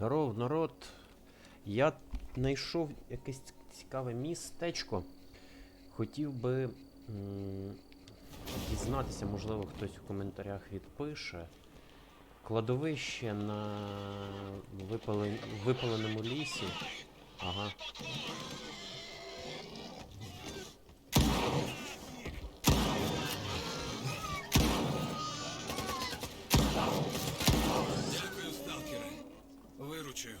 Здоров, народ. Я знайшов якесь цікаве містечко. Хотів би дізнатися, можливо, хтось у коментарях відпише. Кладовище на випален... випаленому лісі. Ага. Виручив.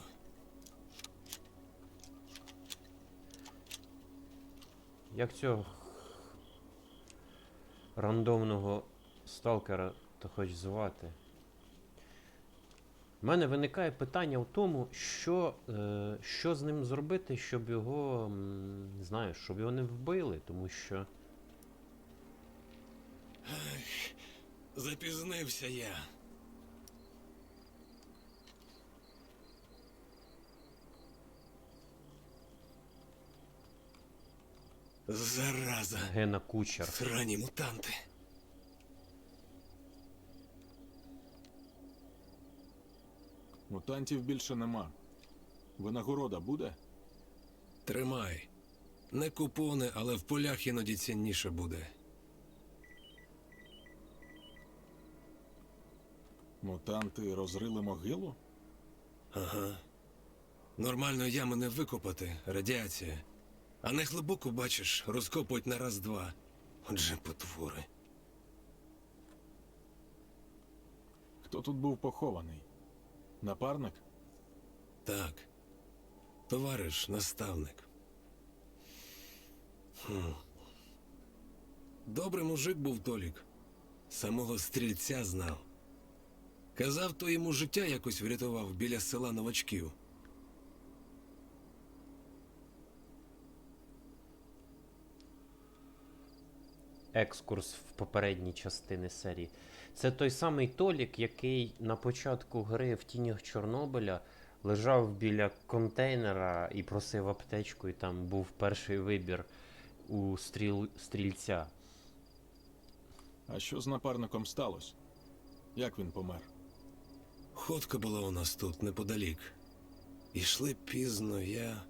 Як цього рандомного сталкера то хоч звати? У мене виникає питання в тому, що, е, що з ним зробити, щоб його. Не знаю, щоб його не вбили, тому що. Запізнився я. Зараза. Гена Кучер. Срані мутанти. Мутантів більше нема. Винагорода буде? Тримай. Не купони, але в полях іноді цінніше буде. Мутанти розрили могилу? Ага. Нормально ями не викопати, радіація. А не глибоко, бачиш, розкопують на раз-два. Отже, потвори. Хто тут був похований? Напарник? Так. Товариш, наставник. Хм. Добрий мужик був Толік. Самого стрільця знав. Казав, то йому життя якось врятував біля села новачків. Екскурс в попередній частини серії. Це той самий Толік, який на початку гри в тінях Чорнобиля лежав біля контейнера і просив аптечку, і там був перший вибір у стріл... стрільця. А що з напарником сталося? Як він помер? Ходка була у нас тут неподалік. Ішли пізно, я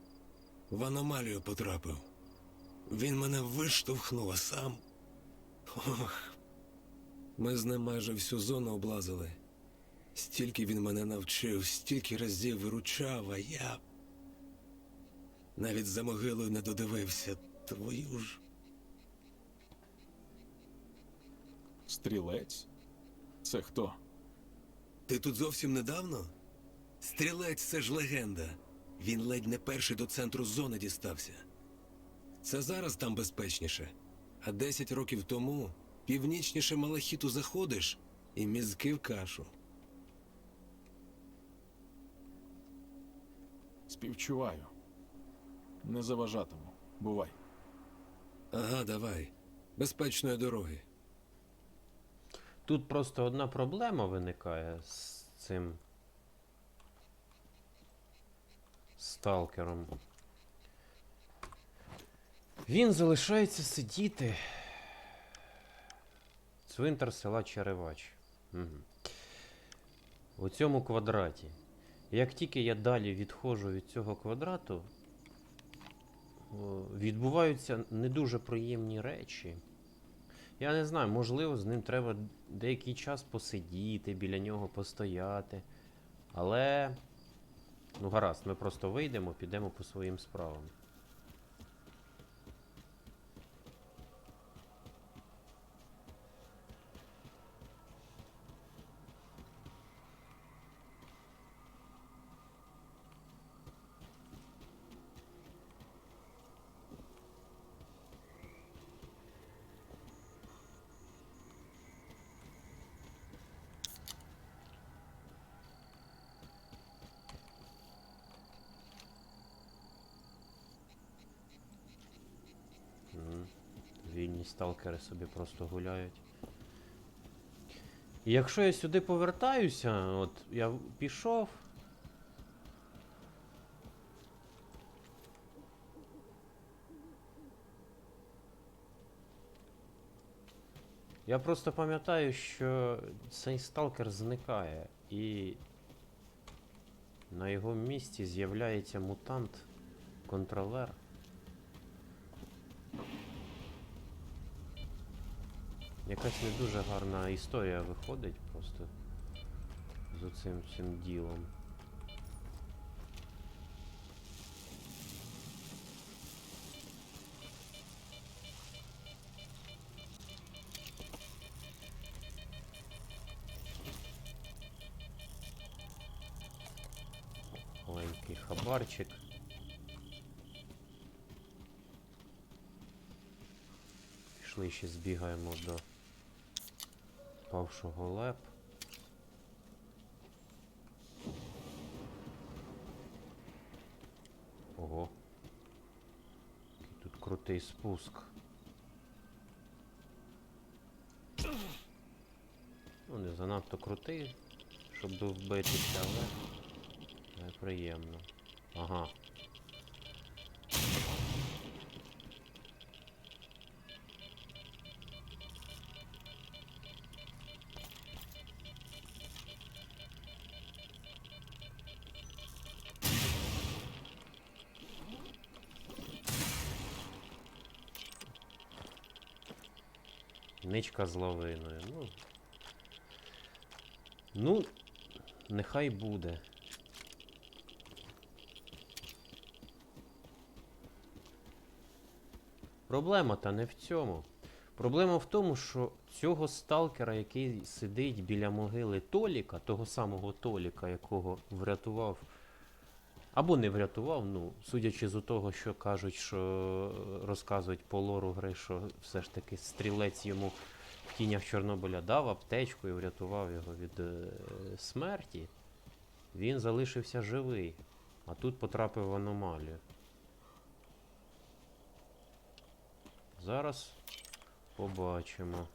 в аномалію потрапив. Він мене виштовхнув, а сам. Ох. Ми з ним майже всю зону облазили. Стільки він мене навчив, стільки разів виручав, а я. Навіть за могилою не додивився. Твою ж. Стрілець? Це хто? Ти тут зовсім недавно? Стрілець це ж легенда. Він ледь не перший до центру зони дістався. Це зараз там безпечніше. А 10 років тому північніше Малахіту заходиш і мізки в кашу. Співчуваю. Не заважатиму. Бувай. Ага, давай. Безпечної дороги. Тут просто одна проблема виникає з цим сталкером. Він залишається сидіти. Цвинтар села Черевач. Угу. У цьому квадраті. Як тільки я далі відходжу від цього квадрату, відбуваються не дуже приємні речі. Я не знаю, можливо, з ним треба деякий час посидіти, біля нього постояти. Але. Ну, гаразд, ми просто вийдемо, підемо по своїм справам. Вільні сталкери собі просто гуляють. І якщо я сюди повертаюся, от я пішов. Я просто пам'ятаю, що цей сталкер зникає і На його місці з'являється мутант, контролер. Якась не дуже гарна історія виходить просто з оцим цим ділом. Маленький хабарчик. Пішли ще збігаємо до павшого леп. Ого. Який Тут крутий спуск. Ну, не занадто крутий, щоб вбитися, але але приємно. Ага. Ничка з лавиною. Ну. Ну, нехай буде. Проблема та не в цьому. Проблема в тому, що цього сталкера, який сидить біля могили Толіка, того самого Толіка, якого врятував, або не врятував, ну, судячи з того, що кажуть, що е, розказують по лору гри, що все ж таки стрілець йому в тінях Чорнобиля дав аптечку і врятував його від е, смерті, він залишився живий, а тут потрапив в аномалію. Зараз побачимо,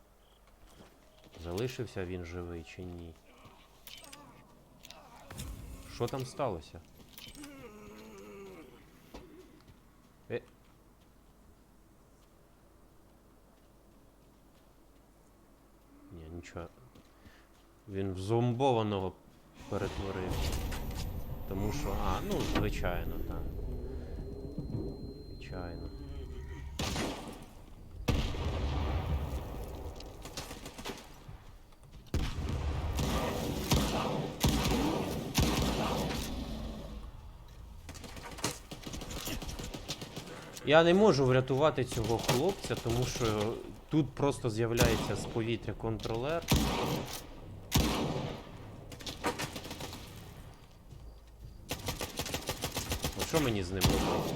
залишився він живий чи ні. Що там сталося? Е. Нічого. Він в зомбованого перетворився. Тому що. А, ну, звичайно, так. Звичайно. Я не можу врятувати цього хлопця, тому що тут просто з'являється з повітря контролер. А що мені з ним робити?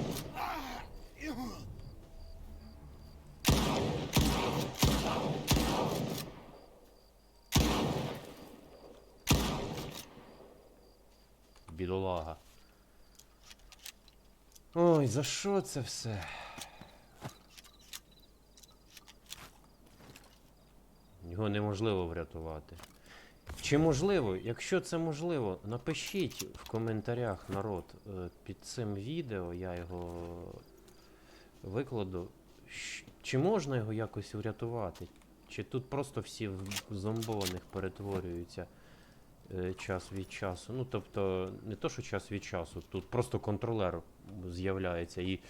Бідолага. Ой, за що це все? Його неможливо врятувати. Чи можливо? Якщо це можливо, напишіть в коментарях народ е, під цим відео, я його викладу. Чи можна його якось врятувати? Чи тут просто всі в зомбованих перетворюються е, час від часу? Ну, тобто, не то, що час від часу, тут просто контролер з'являється. І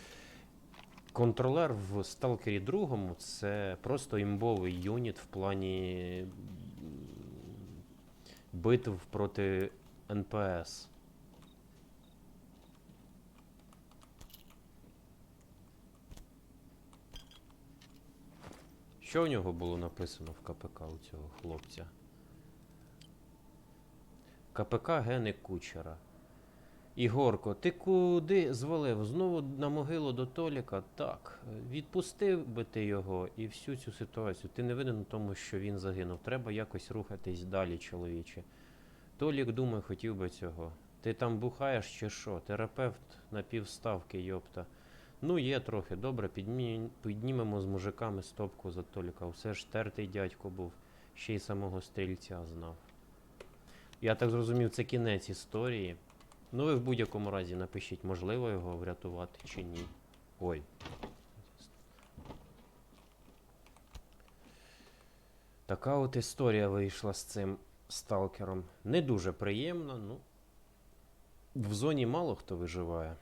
контролер в Сталкері 2 це просто імбовий юніт в плані битв проти НПС. Що в нього було написано в КПК у цього хлопця? КПК Гени Кучера. Ігорко, ти куди звалив? Знову на могилу до Толіка? Так. Відпустив би ти його і всю цю ситуацію. Ти не винен у тому, що він загинув. Треба якось рухатись далі, чоловіче. Толік, думаю, хотів би цього. Ти там бухаєш чи що? Терапевт на півставки, йопта. Ну, є трохи. Добре, підмі... піднімемо з мужиками стопку за Толіка. Все ж тертий дядько був. Ще й самого стрільця знав. Я так зрозумів, це кінець історії. Ну, ви в будь-якому разі напишіть, можливо його врятувати чи ні. Ой. Така от історія вийшла з цим сталкером. Не дуже приємно, ну. В зоні мало хто виживає.